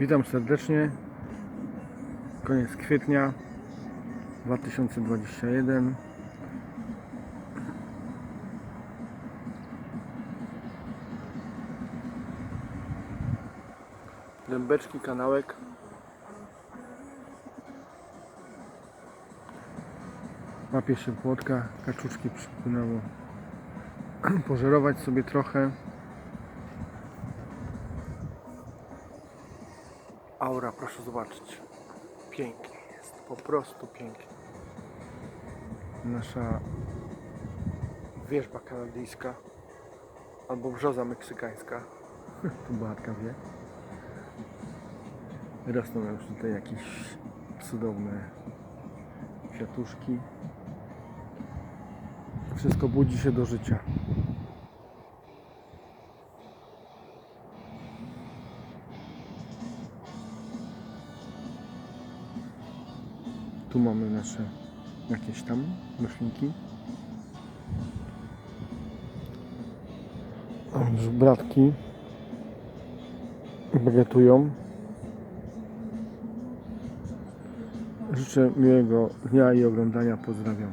Witam serdecznie. Koniec kwietnia 2021. Dębeczki, kanałek. Łapie się płotka, kaczuszki przypłynęło pożerować sobie trochę. Aura, proszę zobaczyć. Pięknie jest, po prostu pięknie. Nasza wierzba kanadyjska albo brzoza meksykańska. tu Beatka wie. Rosną już tutaj jakieś cudowne kwiatuszki. Wszystko budzi się do życia. Tu mamy nasze jakieś tam już bratki bagetują. Życzę miłego dnia i oglądania. Pozdrawiam.